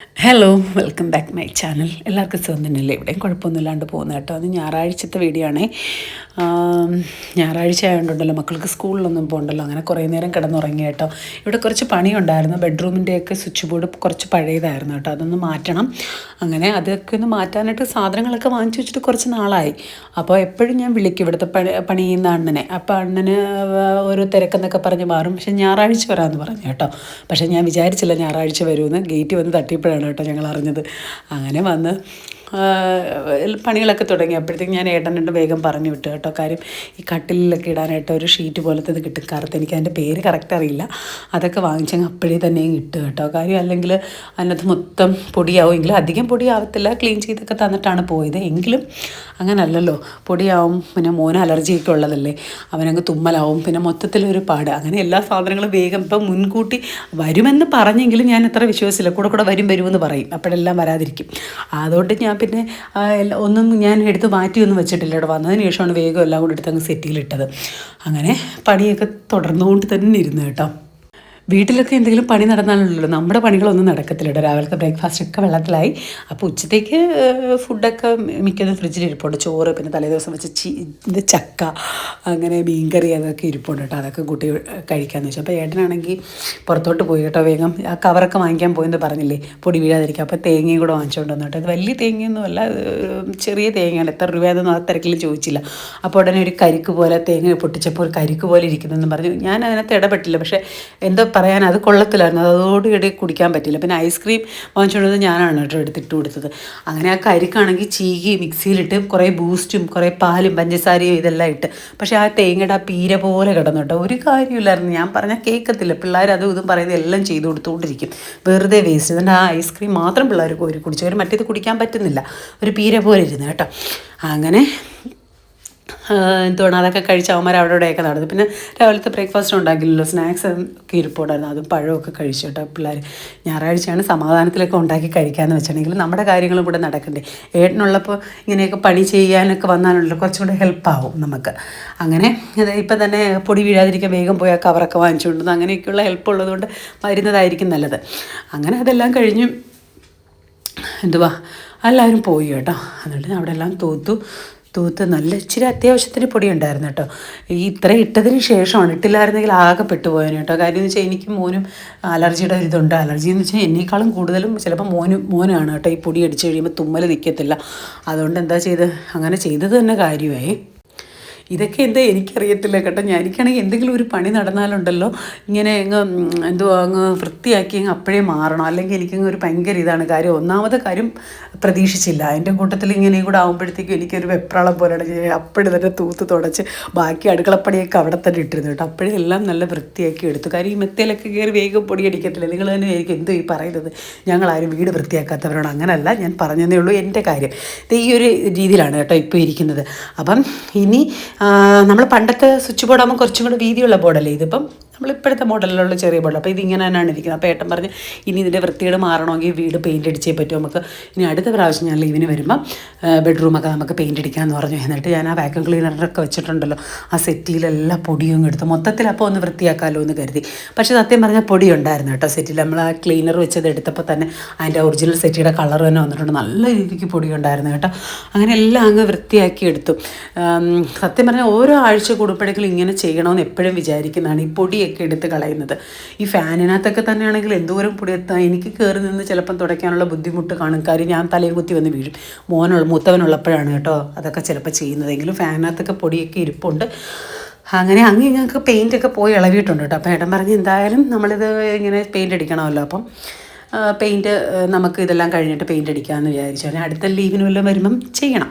Hello welcome back my channel എല്ലാവർക്കും സുഖം തന്നെയല്ലേ? ഇവിടെയും കുഴപ്പമൊന്നുമില്ലാണ്ട് പോകുന്ന കേട്ടോ. അത് ഞായറാഴ്ചത്തെ വീഡിയോ ആണേ. ആം, ഞായറാഴ്ച ആയതുകൊണ്ടല്ലോ മക്കൾക്ക് സ്കൂളിലൊന്നും പോകണ്ടല്ലോ അങ്ങനെ കുറേ നേരം കിടന്നുറങ്ങി കേട്ടോ. ഇവിടെ കുറച്ച് പണിയുണ്ടായിരുന്നു. ബെഡ്റൂമിന്റെയൊക്കെ സ്വിച്ച് ബോർഡ് കുറച്ച് പഴയതായിരുന്നു കേട്ടോ. അതൊന്ന് മാറ്റണം. അങ്ങനെ അതൊക്കെ ഒന്ന് മാറ്റാനായിട്ട് സാധനങ്ങളൊക്കെ വാങ്ങിച്ചു വെച്ചിട്ട് കുറച്ച് നാളായി. അപ്പോൾ എപ്പോഴും ഞാൻ വിളിക്കും ഇവിടുത്തെ പണി പണി ചെയ്യുന്ന അണ്ണനെ. അപ്പോൾ അണ്ണന് ഒരു തിരക്കെന്നൊക്കെ പറഞ്ഞ് മാറും. പക്ഷേ ഞായറാഴ്ച വരാമെന്ന് പറഞ്ഞു കേട്ടോ. പക്ഷേ ഞാൻ വിചാരിച്ചില്ല ഞായറാഴ്ച വരുമെന്ന്. ഗേറ്റ് വന്ന് തട്ടിയപ്പോഴാണ് കേട്ടോ ഞങ്ങൾ അറിഞ്ഞത്. അങ്ങനെ വന്ന് പണികളൊക്കെ തുടങ്ങിയപ്പോഴത്തേക്ക് ഞാൻ ഏട്ടനുണ്ട് വേഗം പറഞ്ഞു വിട്ടു കേട്ടോ കാര്യം ഈ കട്ടിലൊക്കെ ഇടാനായിട്ട് ഒരു ഷീറ്റ് പോലത്തെ ഇത് കിട്ടും. കറുത്ത് എനിക്ക് അതിന്റെ പേര് കറക്റ്റ് അറിയില്ല. അതൊക്കെ വാങ്ങിച്ചങ്ങ് അപ്പോഴേ തന്നെ കിട്ടും കേട്ടോ. കാര്യം അല്ലെങ്കിൽ അതിനകത്ത് മൊത്തം പൊടിയാവും. എങ്കിലും അധികം പൊടിയാവത്തില്ല. ക്ലീൻ ചെയ്തൊക്കെ തന്നിട്ടാണ് പോയത്. എങ്കിലും അങ്ങനല്ലല്ലോ. പൊടിയാവും പിന്നെ മോന് അലർജിയൊക്കെ ഉള്ളതല്ലേ. അവനങ്ങ് തുമ്മലാവും. പിന്നെ മൊത്തത്തിലൊരു പാട്. അങ്ങനെ എല്ലാ സാധനങ്ങളും വേഗം ഇപ്പം മുൻകൂട്ടി വരുമെന്ന് പറഞ്ഞെങ്കിലും ഞാൻ എത്ര വിശ്വസിച്ചില്ല കൂടെ കൂടെ വരും വരുമെന്ന് പറയും. അപ്പോഴെല്ലാം വരാതിരിക്കും. അതുകൊണ്ട് ഞാൻ പിന്നെ ഒന്നും ഞാൻ എടുത്ത് മാറ്റിയൊന്നും വെച്ചിട്ടില്ല ഇവിടെ വന്നതിന് ശേഷമാണ് വേഗം എല്ലാം കൂടി എടുത്ത് അങ്ങ് സെറ്റിയിലിട്ടത് അങ്ങനെ പണിയൊക്കെ തുടർന്നുകൊണ്ട് തന്നെ ഇരുന്ന് കേട്ടോ. വീട്ടിലൊക്കെ എന്തെങ്കിലും പണി നടന്നാലുള്ളൂ നമ്മുടെ പണികളൊന്നും നടക്കത്തില്ല കേട്ടോ. രാവിലത്തെ ബ്രേക്ക്ഫാസ്റ്റ് ഒക്കെ വെള്ളത്തിലായി. അപ്പോൾ ഉച്ചത്തേക്ക് ഫുഡൊക്കെ മിക്കതും ഫ്രിഡ്ജിൽ ഇരിപ്പുണ്ട്. ചോറ് പിന്നെ തലേദിവസം വെച്ച് ചീ ചക്ക അങ്ങനെ മീൻകറി അതൊക്കെ ഇരിപ്പുണ്ട് കേട്ടോ. അതൊക്കെ കൂട്ടി കഴിക്കാമെന്ന് വെച്ചു. അപ്പോൾ ഏട്ടനാണെങ്കിൽ പുറത്തോട്ട് പോയി കേട്ടോ വേഗം. ആ കവറൊക്കെ വാങ്ങിക്കാൻ പോയെന്ന് പറഞ്ഞില്ലേ? പൊടി വീഴാതിരിക്കുക അപ്പോൾ തേങ്ങയും കൂടെ വാങ്ങിച്ചുകൊണ്ട് വന്നു കേട്ടോ. അത് വലിയ തേങ്ങയൊന്നുമല്ല ചെറിയ തേങ്ങയാണ്. എത്ര രൂപയാണെന്നൊന്നും ആ തിരക്കിൽ ചോദിച്ചില്ല. അപ്പോൾ ഉടനെ ഒരു കരിക്ക് പോലെ തേങ്ങ പൊട്ടിച്ചപ്പോൾ ഒരു കരിക്ക് പോലെ ഇരിക്കുന്നതെന്ന് പറഞ്ഞു. ഞാൻ അതിനകത്ത് ഇടപെട്ടില്ല. പക്ഷേ എന്തോ പറയാൻ അത് കൊള്ളത്തില്ലായിരുന്നു. അത് അതോടുകൂടി കുടിക്കാൻ പറ്റില്ല പിന്നെ ഐസ്ക്രീം വാങ്ങിച്ചുകൊണ്ടത് ഞാനാണ് കേട്ടോ എടുത്തിട്ട് കൊടുത്തത്. അങ്ങനെ ആ കരിക്കാണെങ്കിൽ ചീകി മിക്സിയിലിട്ട് കുറേ ബൂസ്റ്റും കുറേ പാലും പഞ്ചസാരയും ഇതെല്ലാം ഇട്ട്. പക്ഷേ ആ തേങ്ങയുടെ ആ പീര പോലെ കിടന്നു കേട്ടോ. ഒരു കാര്യമില്ലായിരുന്നു ഞാൻ പറഞ്ഞാൽ കേൾക്കത്തില്ല പിള്ളേർ അതും ഇതും പറയുന്നത് എല്ലാം ചെയ്തു കൊടുത്തുകൊണ്ടിരിക്കും. വെറുതെ വേസ്റ്റ് എന്നിട്ട് ആ ഐസ്ക്രീം മാത്രം പിള്ളേർ കോരി കുടിച്ചു. അവർ മറ്റേത് കുടിക്കാൻ പറ്റുന്നില്ല. ഒരു പീര പോലെ ഇരുന്ന് കേട്ടോ. അങ്ങനെ എന്തുവാണ്? അതൊക്കെ കഴിച്ച് അവന്മാർ അവിടെ ഇവിടെയൊക്കെ നടന്നു. പിന്നെ രാവിലത്തെ ബ്രേക്ക്ഫാസ്റ്റ് ഉണ്ടാക്കില്ലല്ലോ. സ്നാക്സ് ഒക്കെ ഇരിപ്പുണ്ടായിരുന്നു. അതും പഴമൊക്കെ കഴിച്ചു കേട്ടോ പിള്ളേർ ഞായറാഴ്ചയാണ് സമാധാനത്തിലൊക്കെ ഉണ്ടാക്കി കഴിക്കാമെന്ന് വെച്ചിട്ടുണ്ടെങ്കിൽ നമ്മുടെ കാര്യങ്ങളും കൂടെ നടക്കണ്ടേ. ഏട്ടനുള്ളപ്പോൾ ഇങ്ങനെയൊക്കെ പണി ചെയ്യാനൊക്കെ വന്നാലുള്ള കുറച്ചും കൂടെ ഹെൽപ്പാവും നമുക്ക്. അങ്ങനെ അത് ഇപ്പം തന്നെ പൊടി വീഴാതിരിക്കാൻ വേഗം പോയി ആ കവറൊക്കെ വാങ്ങിച്ചുകൊണ്ടുവന്ന് അങ്ങനെയൊക്കെയുള്ള ഹെൽപ്പ് ഉള്ളതുകൊണ്ട് വരുന്നതായിരിക്കും നല്ലത്. അങ്ങനെ അതെല്ലാം കഴിഞ്ഞു എന്തുവാ? എല്ലാവരും പോയി കേട്ടോ. എന്നിട്ട് അവിടെ എല്ലാം തൂത്തു തൂത്ത് നല്ല ഇച്ചിരി അത്യാവശ്യത്തിന് പൊടി ഉണ്ടായിരുന്നു കേട്ടോ. ഈ ഇത്ര ഇട്ടതിന് ശേഷമാണ് ഇട്ടില്ലായിരുന്നെങ്കിൽ ആകെ പെട്ടുപോയേനെ കേട്ടോ. കാര്യം എന്ന് വെച്ചാൽ എനിക്ക് മോനും അലർജിയുടെ ഇതുണ്ട്. അലർജി എന്ന് വെച്ചാൽ എന്നേക്കാളും കൂടുതലും ചിലപ്പോൾ മോനും മോനാണ് കേട്ടോ ഈ പൊടി അടിച്ചു കഴിയുമ്പോൾ തുമ്മൽ നിൽക്കത്തില്ല അതുകൊണ്ട് എന്താ ചെയ്ത്? അങ്ങനെ ചെയ്തത് തന്നെ കാര്യമായി. ഇതൊക്കെ എന്താ എനിക്കറിയത്തില്ല കേട്ടോ. ഞാൻ എനിക്കാണെങ്കിൽ എന്തെങ്കിലും ഒരു പണി നടന്നാലുണ്ടല്ലോ ഇങ്ങനെ അങ്ങ് എന്തോ അങ്ങ് വൃത്തിയാക്കി അങ്ങ് അപ്പോഴേ മാറണം. അല്ലെങ്കിൽ എനിക്കങ്ങ് ഒരു ഭയങ്കര ഇതാണ് കാര്യം. ഒന്നാമത്തെ കാര്യം പ്രതീക്ഷിച്ചില്ല. അതിന്റെ കൂട്ടത്തിൽ ഇങ്ങനെ കൂടെ ആകുമ്പോഴത്തേക്കും എനിക്കൊരു വെപ്രാളം പോലെയാണ് അപ്പോഴും തന്നെ തൂത്ത് തുടച്ച് ബാക്കി അടുക്കളപ്പണിയൊക്കെ അവിടെ തന്നെ ഇട്ടിരുന്നു കേട്ടോ. അപ്പോഴും എല്ലാം നല്ല വൃത്തിയാക്കി എടുത്തു. കാര്യം ഈ മെത്തയിലൊക്കെ കയറി വേഗം പൊടി അടിക്കത്തില്ല? നിങ്ങൾ തന്നെ എനിക്ക് എന്തോ ഈ പറയുന്നത്? ഞങ്ങളാരും വീട് വൃത്തിയാക്കാത്തവരാണ്. അങ്ങനല്ല ഞാൻ പറഞ്ഞതേ ഉള്ളൂ എന്റെ കാര്യം. ഇത് ഈ ഒരു രീതിയിലാണ് കേട്ടോ ഇപ്പോൾ ഇരിക്കുന്നത്. അപ്പം ഇനി നമ്മൾ പണ്ടത്തെ സ്വിച്ച് ബോർഡ് ആകുമ്പോൾ കുറച്ചും കൂടെ വീതിയുള്ള ബോർഡല്ലേ ഇതിപ്പം? നമ്മൾ ഇപ്പോഴത്തെ മോഡലിലുള്ള ചെറിയ ബോർഡ് അപ്പോൾ ഇതിങ്ങനെ തന്നെയാണ് ഇരിക്കുന്നത്. അപ്പോൾ ഏട്ടൻ പറഞ്ഞ് ഇനി ഇതിന്റെ വൃത്തികേട് മാറണമെങ്കിൽ വീട് പെയിന്റ് അടിച്ചേ പറ്റൂ. നമുക്ക് ഇനി അടുത്ത പ്രാവശ്യം ഞാൻ ലീവിന് വരുമ്പം ബെഡ്റൂമൊക്കെ നമുക്ക് പെയിന്റ് അടിക്കാമെന്ന് പറഞ്ഞു. എന്നിട്ട് ഞാൻ ആ വാക്യൂം ക്ലീനറൊക്കെ വെച്ചിട്ടുണ്ടല്ലോ. ആ സെറ്റിയിലെല്ലാം പൊടിയും എടുത്ത്. മൊത്തത്തിൽ അപ്പോൾ ഒന്ന് വൃത്തിയാക്കാമല്ലോ എന്ന് കരുതി. പക്ഷേ സത്യം പറഞ്ഞാൽ പൊടി ഉണ്ടായിരുന്നു കേട്ടോ സെറ്റിൽ നമ്മൾ ആ ക്ലീനർ വെച്ചത് എടുത്തപ്പോൾ തന്നെ അതിന്റെ ഒറിജിനൽ സെറ്റിയുടെ കളർ തന്നെ വന്നിട്ടുണ്ട്. നല്ല രീതിക്ക് പൊടി ഉണ്ടായിരുന്നു കേട്ടോ. അങ്ങനെ എല്ലാം അങ്ങ് വൃത്തിയാക്കി എടുത്തു. സത്യം പറഞ്ഞാൽ ഓരോ ആഴ്ച കൂടുമ്പോഴേക്കും ഇങ്ങനെ ചെയ്യണമെന്ന് എപ്പോഴും വിചാരിക്കുന്നതാണ്. ഈ പൊടിയൊക്കെ എടുത്ത് കളയുന്നത്. ഈ ഫാനിനകത്തൊക്കെ തന്നെയാണെങ്കിൽ എന്തോരം പൊടി എനിക്ക് കയറി നിന്ന് ചിലപ്പം തുടയ്ക്കാനുള്ള ബുദ്ധിമുട്ട് കാണും. കാര്യം ഞാൻ തലയിൽ കുത്തി വന്ന് വീഴും. മോനുള്ള മൂത്തവനുള്ളപ്പോഴാണ് കേട്ടോ അതൊക്കെ ചിലപ്പോൾ ചെയ്യുന്നതെങ്കിലും ഫാനിനകത്തൊക്കെ പൊടിയൊക്കെ ഇരിപ്പുണ്ട്. അങ്ങനെ അങ്ങ് ഞങ്ങൾക്ക് പെയിന്റൊക്കെ പോയി ഇളവിയിട്ടുണ്ട് കേട്ടോ. അപ്പോൾ ഏട്ടൻ പറഞ്ഞ് എന്തായാലും നമ്മളിത് ഇങ്ങനെ പെയിന്റ് അടിക്കണമല്ലോ. അപ്പം പെയിന്റ് നമുക്ക് ഇതെല്ലാം കഴിഞ്ഞിട്ട് പെയിന്റ് അടിക്കാമെന്ന് വിചാരിച്ചു. അടുത്ത ലീവിന് വല്ലതും വരുമ്പം ചെയ്യണം.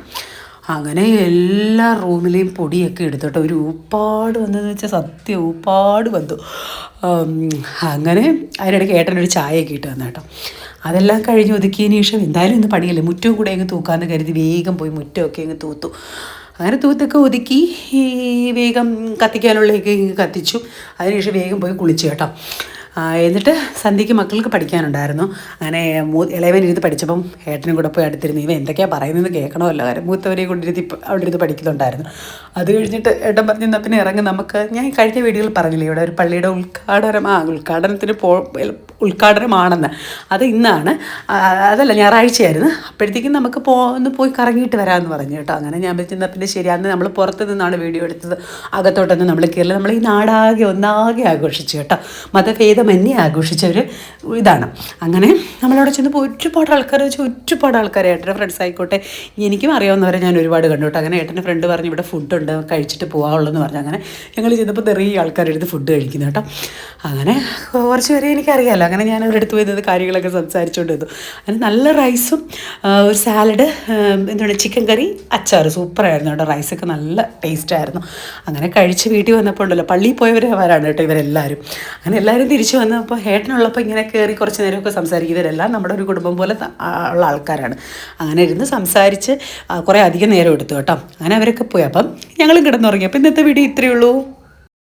അങ്ങനെ എല്ലാ റൂമിലെയും പൊടിയൊക്കെ എടുത്തോട്ടെ. ഒരു ഊപ്പാട് വന്നതെന്ന് വെച്ചാൽ സത്യം ഊപ്പാട് വന്നു. അങ്ങനെ അതിനിടയ്ക്ക് ഏട്ടനൊരു ചായയൊക്കെ ഇട്ട് വന്ന കേട്ടോ അതെല്ലാം കഴിഞ്ഞ് ഒതുക്കിയതിന് ശേഷം എന്തായാലും ഇന്ന് പണിയല്ലേ? മുറ്റവും കൂടെ അങ്ങ് തൂക്കാമെന്ന് കരുതി വേഗം പോയി മുറ്റമൊക്കെ അങ്ങ് തൂത്തു. അങ്ങനെ തൂത്തൊക്കെ ഒതുക്കി വേഗം കത്തിക്കാനുള്ളതൊക്കെ കത്തിച്ചു. അതിനുശേഷം വേഗം പോയി കുളിച്ചു കേട്ടോ. എന്നിട്ട് സന്ധ്യയ്ക്ക് മക്കൾക്ക് പഠിക്കാനുണ്ടായിരുന്നു. അങ്ങനെ ഇളയവൻ ഇരുന്ന് പഠിച്ചപ്പം ഏട്ടനും കൂടെ പോയി അടുത്തിരുന്ന് ഇവ എന്തൊക്കെയാണ് പറയുന്നത് കേൾക്കണമല്ലോ കാര്യം മൂത്തവരെ കൊണ്ടിരുത്തി അവിടെ ഇരുന്ന് പഠിക്കുന്നുണ്ടായിരുന്നു. അത് കഴിഞ്ഞിട്ട് ഏട്ടൻ പറഞ്ഞു എന്നാൽ പിന്നെ ഇറങ്ങി നമുക്ക്. ഞാൻ കഴിഞ്ഞ വീഡിയോയിൽ പറഞ്ഞില്ലേ ഇവിടെ ഒരു പള്ളിയുടെ ഉദ്ഘാടനം ആ ഉദ്ഘാടനത്തിന് പോ ഉദ്ഘാടനമാണെന്ന്. അത് ഇന്നാണ്. അതല്ല ഞായറാഴ്ചയായിരുന്നു. അപ്പോഴത്തേക്കും നമുക്ക് പോ ഒന്ന് പോയി കറങ്ങിയിട്ട് വരാമെന്ന് പറഞ്ഞു കേട്ടോ. അങ്ങനെ ഞാൻ വെച്ചിരുന്ന പിന്നെ ശരി അന്ന് നമ്മൾ പുറത്ത് നിന്നാണ് വീഡിയോ എടുത്തത്. അകത്തോട്ടൊന്ന് നമ്മൾ കയറില്ല. നമ്മൾ ഈ നാടാകെ ഒന്നാകെ ആഘോഷിച്ചു കേട്ടോ. മതഭേദമന്യേ ആഘോഷിച്ച ഒരു ഇതാണ്. അങ്ങനെ നമ്മളവിടെ ചെന്ന് പോയി ഒരുപാട് ആൾക്കാർ വെച്ച് ഒരുപാട് ആൾക്കാർ ഏട്ടന്റെ ഫ്രണ്ട്സ് ആയിക്കോട്ടെ. എനിക്കും അറിയാവുന്നവരെ ഞാൻ ഒരുപാട് കണ്ടു കേട്ടോ. അങ്ങനെ ഏട്ടന്റെ ഫ്രണ്ട് പറഞ്ഞു ഇവിടെ ഫുഡുണ്ട് കഴിച്ചിട്ട് പോകാവുള്ളൂ പറഞ്ഞു. അങ്ങനെ ഞങ്ങൾ ചെന്നപ്പോൾ നിറയെ ആൾക്കാരെടുത്ത് ഫുഡ് കഴിക്കുന്നു കേട്ടോ. അങ്ങനെ കുറച്ച് പേരെ എനിക്കറിയാമല്ലോ അങ്ങനെ ഞാൻ അവരുടെ അടുത്ത് പോയി നിന്ന് കാര്യങ്ങളൊക്കെ സംസാരിച്ചുകൊണ്ട് വന്നു അങ്ങനെ നല്ല റൈസും ഒരു സാലഡ് എന്താണ് ചിക്കൻ കറി അച്ചാർ. സൂപ്പറായിരുന്നു കേട്ടോ. റൈസൊക്കെ നല്ല ടേസ്റ്റായിരുന്നു അങ്ങനെ കഴിച്ച് വീട്ടിൽ വന്നപ്പോൾ ഉണ്ടല്ലോ പള്ളിയിൽ പോയവരവരാണ് കേട്ടോ ഇവരെല്ലാവരും അങ്ങനെ എല്ലാവരും തിരിച്ചു വന്നപ്പോൾ ഹേട്ടനുള്ളപ്പോൾ ഇങ്ങനെ കയറി കുറച്ച് നേരമൊക്കെ സംസാരിക്കുന്നവരെല്ലാം. നമ്മുടെ ഒരു കുടുംബം പോലെ ഉള്ള ആൾക്കാരാണ്. അങ്ങനെ ഇരുന്ന് സംസാരിച്ച് കുറേ അധികം നേരം എടുത്തു കേട്ടോ. അങ്ങനെ അവരൊക്കെ പോയി. അപ്പം ഞങ്ങളും കിടന്നുറങ്ങി. അപ്പം ഇന്നത്തെ വീഡിയോ ഇത്രയേ ഉള്ളൂ.